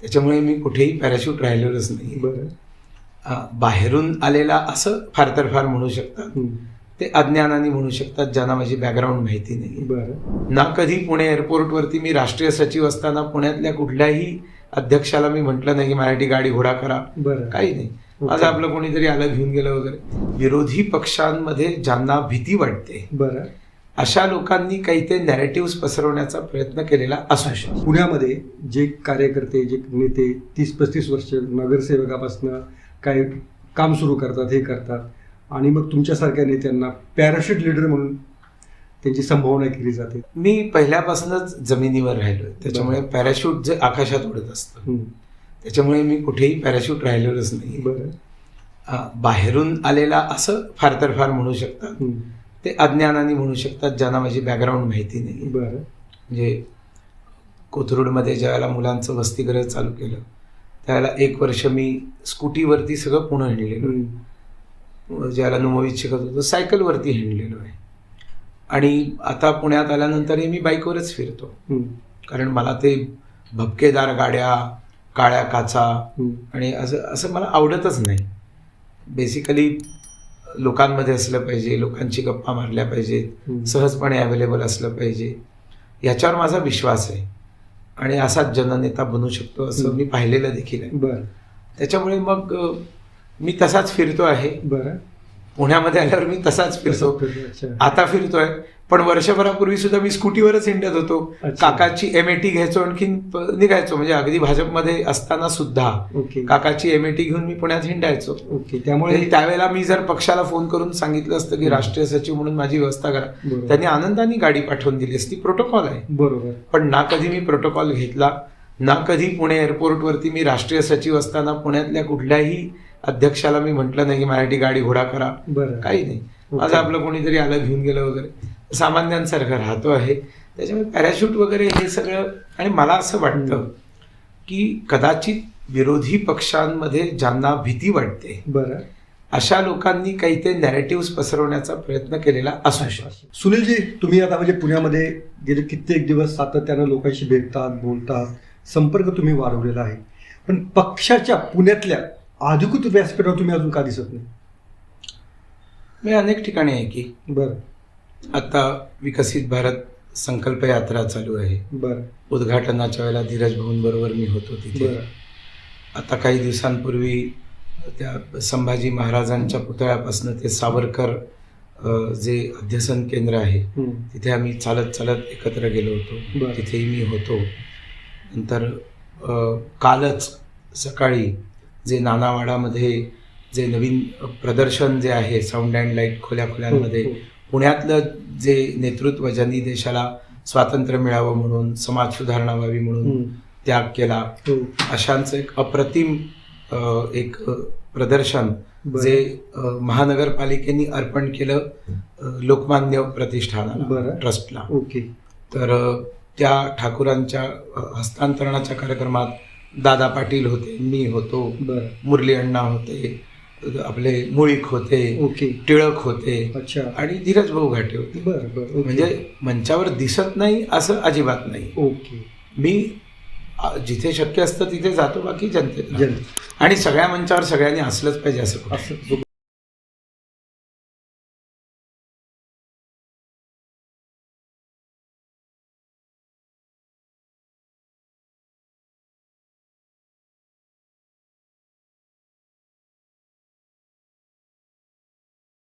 त्याच्यामुळे मी कुठेही पॅराशूट राहिलेलोच नाही. बाहेरून आलेला असं फार तर फार म्हणू शकतात. ते अज्ञानाने म्हणू शकतात ज्यांना माझी बॅकग्राऊंड माहिती नाही. बरं. ना कधी पुणे एअरपोर्टवरती मी राष्ट्रीय सचिव असताना पुण्यातल्या कुठल्याही अध्यक्षाला मी म्हटलं नाही की मराठी गाडी घोडा करा. बरं. काही नाही. माझं आपलं कोणीतरी आलं घेऊन गेलं वगैरे. विरोधी पक्षांमध्ये ज्यांना भीती वाटते बरं. अशा लोकांनी काही ते नॅरेटिव्ह पसरवण्याचा प्रयत्न केलेला असू शकतो. पुण्यामध्ये जे कार्यकर्ते जे नेते तीस पस्तीस वर्ष नगरसेवकापासून काय काम सुरू करतात हे करतात. आणि मग तुमच्यासारख्या नेत्यांना पॅराशूट लीडर म्हणून त्यांची संभावना केली जाते. मी पहिल्यापासूनच जमिनीवर राहिलोय. त्याच्यामुळे पॅराशूट जे आकाशात उडत असतं. त्याच्यामुळे मी कुठेही पॅराशूट राहिलेलोच नाही. बरं. बाहेरून आलेला असं फार तर फार म्हणू शकतात. ते अज्ञानाने म्हणू शकतात ज्यांना माझी बॅकग्राऊंड माहिती नाही बरं म्हणजे कोथरूडमध्ये ज्यावेळेला मुलांचं वसतिगृह चालू केलं त्यावेळेला एक वर्ष मी स्कूटीवरती सगळं पुणे हिंडलेलो. ज्यावेळेला नुमवीत शिकत होतो सायकलवरती हिंडलेलो आहे आणि आता पुण्यात आल्यानंतरही मी बाईकवरच फिरतो. कारण मला ते भपकेदार गाड्या काळ्या काचा. आणि असं असं मला आवडतच नाही बेसिकली लोकांमध्ये असलं पाहिजे लोकांची गप्पा मारल्या पाहिजेत. सहजपणे अवेलेबल असलं पाहिजे याच्यावर माझा विश्वास आहे. आणि असाच जननेता बनू शकतो असं. मी पाहिलेलं देखील आहे. बरं. त्याच्यामुळे मग मी तसाच फिरतो आहे. बरं. पुण्यामध्ये आल्यावर मी तसाच फिरतो. आता फिरतोय. पण वर्षभरापूर्वी सुद्धा मी स्कूटीवरच हिंडत होतो. काकाची एम घ्यायचो आणखीन प- निघायचो. म्हणजे अगदी भाजपमध्ये असताना सुद्धा काकाची एम घेऊन मी पुण्यात हिंडायचो. त्यामुळे त्यावेळेला मी जर पक्षाला फोन करून सांगितलं असतं की राष्ट्रीय सचिव म्हणून माझी व्यवस्था करा. त्यांनी आनंदाने गाडी पाठवून दिली असती. प्रोटोकॉल आहे. बरोबर. पण ना कधी मी प्रोटोकॉल घेतला ना कधी पुणे एअरपोर्टवरती मी राष्ट्रीय सचिव असताना पुण्यातल्या कुठल्याही अध्यक्षाला मी म्हटलं नाही की मराठी गाडी घोडा करा. बरं. काही नाही. माझं आपलं कोणीतरी आलं घेऊन गेलं वगैरे. सामान्यांसारखं राहतो आहे. त्याच्यामुळे पॅराशूट वगैरे हे सगळं आणि मला असं वाटतं की कदाचित विरोधी पक्षांमध्ये ज्यांना भीती वाटते बरं. अशा लोकांनी काही ते नॅरेटिव्ह पसरवण्याचा प्रयत्न केलेला असू शकतो. सुनीलजी तुम्ही आता म्हणजे पुण्यामध्ये गेले कित्येक दिवस सातत्यानं लोकांशी भेटतात बोलतात. संपर्क तुम्ही वाढवलेला आहे. पण पक्षाच्या पुण्यातल्या अधिकृत व्यासपीठावर तुम्ही अजून का दिसत नाही? मी अनेक ठिकाणी आहे की. बरं. आता विकसित भारत संकल्प यात्रा चालू आहे. बरं. उद्घाटनाच्या वेळेला धीरज भाऊन बरोबर मी होतो तिथे. आता काही दिवसांपूर्वी त्या संभाजी महाराजांच्या पुतळ्यापासून ते सावरकर जे अध्यसन केंद्र आहे. तिथे आम्ही चालत चालत एकत्र गेलो होतो. तिथेही मी होतो. नंतर कालच सकाळी जे नानावाडामध्ये जे नवीन प्रदर्शन जे आहे साऊंड अँड लाइट खोल्या खोल्यांमध्ये हो, हो. पुण्यातलं जे नेतृत्व ज्यांनी देशाला स्वातंत्र्य मिळावं म्हणून समाज सुधारणा व्हावी म्हणून. त्याग केला हो. अशांचं एक अप्रतिम एक प्रदर्शन. जे महानगरपालिकेने अर्पण केलं लोकमान्य प्रतिष्ठानाला. ट्रस्टला ओके तर त्या ठाकूरांच्या हस्तांतरणाच्या कार्यक्रमात दादा पाटील होते मी होतो मुरली अण्णा होते आपले मुळीक होते ओके. टिळक होते. अच्छा. आणि धीरज भाऊ घाटे होते. बरं बरं ओके. म्हणजे मंचावर दिसत नाही असं अजिबात नाही. ओके. मी जिथे शक्य असतं तिथे जातो बाकी जनतेत राहतो. जन आणि सगळ्या मंचावर सगळ्यांनी असलंच पाहिजे असं.